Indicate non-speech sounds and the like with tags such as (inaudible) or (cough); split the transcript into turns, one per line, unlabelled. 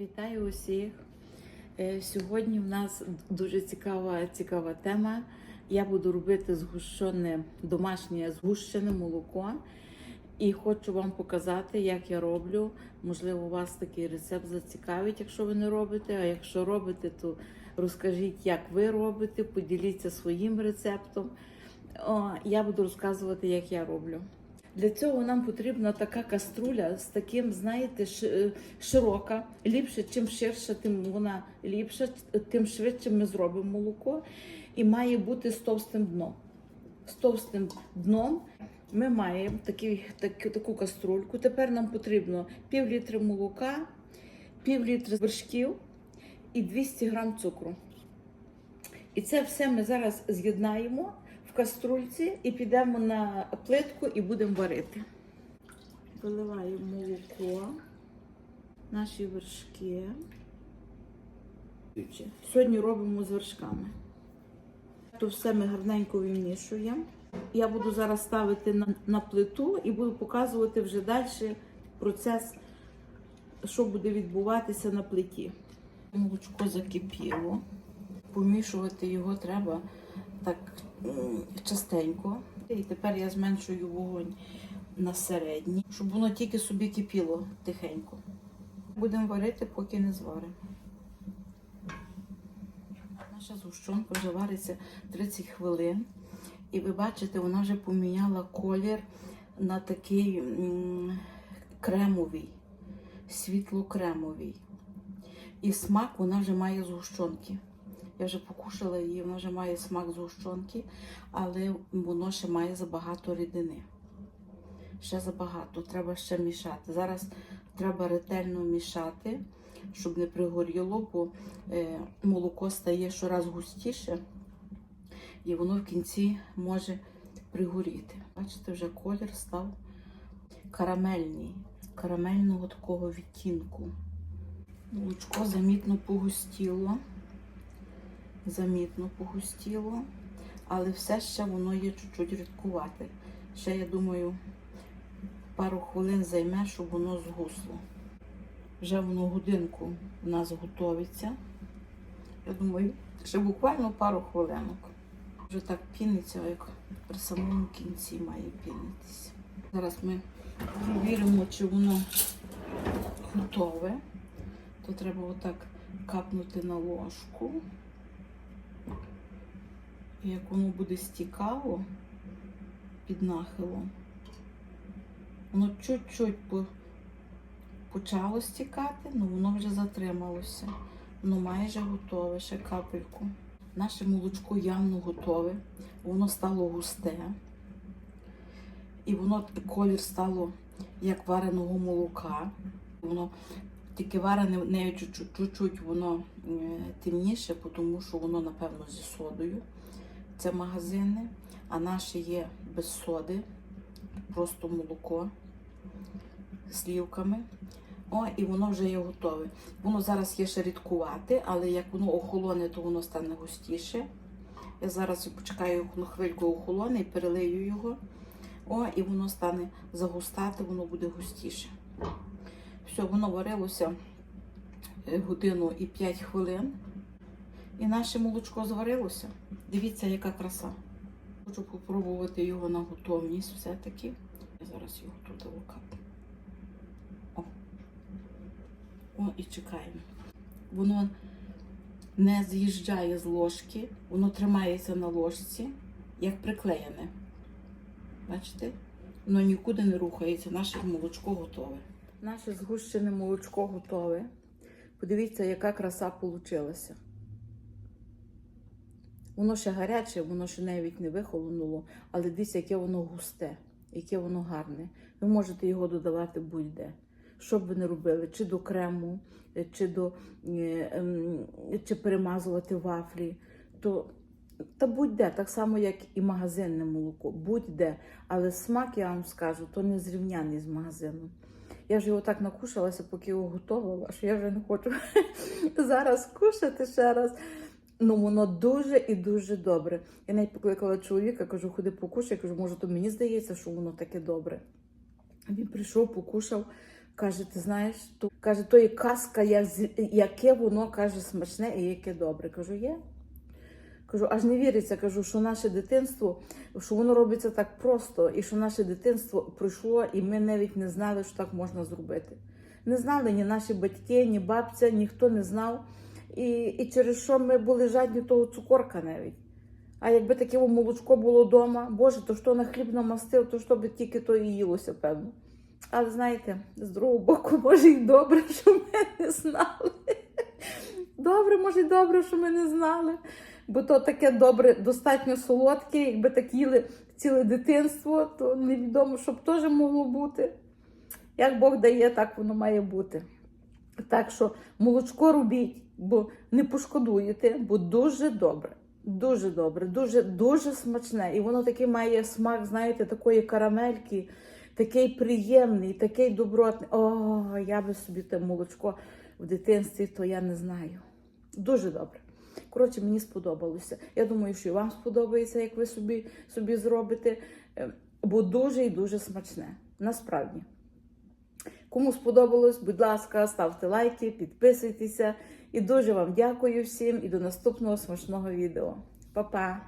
Вітаю усіх. Е, Сьогодні в нас дуже цікава, цікава тема. Я буду робити згущене домашнє згущене молоко. І хочу вам показати, як я роблю. Можливо, вас такий рецепт зацікавить, якщо ви не робите. А якщо робите, то розкажіть, як ви робите, поділіться своїм рецептом. Я буду розказувати, як я роблю. Для цього нам потрібна така каструля з таким, знаєте, широка. Ліпше, чим ширша, тим вона ліпша, тим швидше ми зробимо молоко. І має бути з товстим дном. З товстим дном ми маємо такий, таку, таку каструльку. Тепер нам потрібно пів літри молока, пів літри вершків і 200 грам цукру. І це все ми зараз з'єднаємо в каструльці і підемо на плитку і будемо варити. Виливаємо молоко, наші вершки. Сьогодні робимо з вершками. То все ми гарненько вимішуємо. Я буду зараз ставити на, на плиту і буду показувати вже далі процес, що буде відбуватися на плиті. Молочко закипіло. Помішувати його треба так частенько. І тепер я зменшую вогонь на середній, щоб воно тільки собі кипіло тихенько. Будемо варити, поки не зваримо. Наша згущенка вже вариться 30 хвилин. І ви бачите, вона вже поміняла колір на такий кремовий, світло-кремовий. І смак вона вже має згущенки. Я вже покушала її, вона вже має смак згущенки, але воно ще має забагато рідини. Ще забагато, треба ще мішати. Зараз треба ретельно мішати, щоб не пригоріло, бо е, молоко стає щораз густіше, і воно в кінці може пригоріти. Бачите, вже колір став карамельний, карамельного такого відтінку. Молочко замітно погустіло, замітно погустіло, але все ще воно є чуть-чуть рідкувате. Ще, я думаю, пару хвилин займе, щоб воно згусло. Вже воно годинку в нас готовиться. Я думаю, ще буквально пару хвилинок. Вже так піниться, як при самому кінці має пінитися. Зараз ми перевіримо, чи воно готове. То треба отак капнути на ложку. Як воно буде стікало під нахилом, воно чуть-чуть по- почало стікати, але воно вже затрималося. Воно майже готове, ще капельку. Наше молочко явно готове, воно стало густе. І воно колір стало як вареного молока. Воно тільки варене нею чуть-чуть воно е, темніше, тому що воно, напевно, зі содою. Це магазини, а наше є без соди, просто молоко слівками. О, і воно вже є готове. Воно зараз є ще рідкувати, але як воно охолоне, то воно стане густіше. Я зараз почекаю, воно хвильку охолоне і перелию його. О, і воно стане загустати, воно буде густіше. Все, воно варилося е, годину і 5 хвилин. І наше молочко зварилося. Дивіться, яка краса. Хочу попробувати його на готовність все-таки. Я зараз його тут локати. О. О, і чекаємо. Воно не з'їжджає з ложки, воно тримається на ложці, як приклеєне. Бачите? Воно нікуди не рухається, наше молочко готове. Наше згущене молочко готове. Подивіться, яка краса вийшла. Воно ще гаряче, воно ще навіть не вихолонуло, але дивіться, яке воно густе, яке воно гарне. Ви можете його додавати будь-де. Що б ви не робили, чи до крему, е, чи до е, ем, чи перемазувати вафлі, то та будь-де, так само, як і магазинне молоко, будь-де. Але смак, я вам скажу, то не зрівняний з магазином. Я ж його так накушалася, поки його готувала, що я вже не хочу (laughs) зараз кушати ще раз. Ну, воно дуже і дуже добре. Я навіть покликала чоловіка, кажу, ходи покушай. кажу, може, то мені здається, що воно таке добре. Він прийшов, покушав, Каже, ти знаєш, то каже, то є казка, як, яке воно каже смачне і яке добре. Кажу, є. Кажу, аж не віриться, кажу, що наше дитинство, що воно робиться так просто, і що наше дитинство пройшло, і ми навіть не знали, що так можна зробити. Не знали ні наші батьки, ні бабця, ніхто не знав. І, і через що ми були жадні того цукорка навіть. А якби таке молочко було вдома, Боже, то що на хліб намастив, то що би тільки то і їлося, певно. Але знаєте, з другого боку, може, і добре, що ми не знали. Добре, може, й добре, що ми не знали. Бо то таке добре, достатньо солодке, якби так їли ціле дитинство, то невідомо, що б теж могло бути. Як Бог дає, так воно має бути. Так що молочко робіть, бо не пошкодуєте, бо дуже добре. Дуже добре, дуже, дуже смачне. І воно такий має смак, знаєте, такої карамельки, такий приємний, такий добротний. О, я би собі те молочко в дитинстві, то я не знаю. Дуже добре. Коротше, мені сподобалося. Я думаю, що і вам сподобається, як ви собі, собі зробите, Е, бо дуже і дуже смачне. Насправді. Кому сподобалось, будь ласка, ставте лайки, підписуйтеся. І дуже вам дякую всім і до наступного смачного відео. Па-па!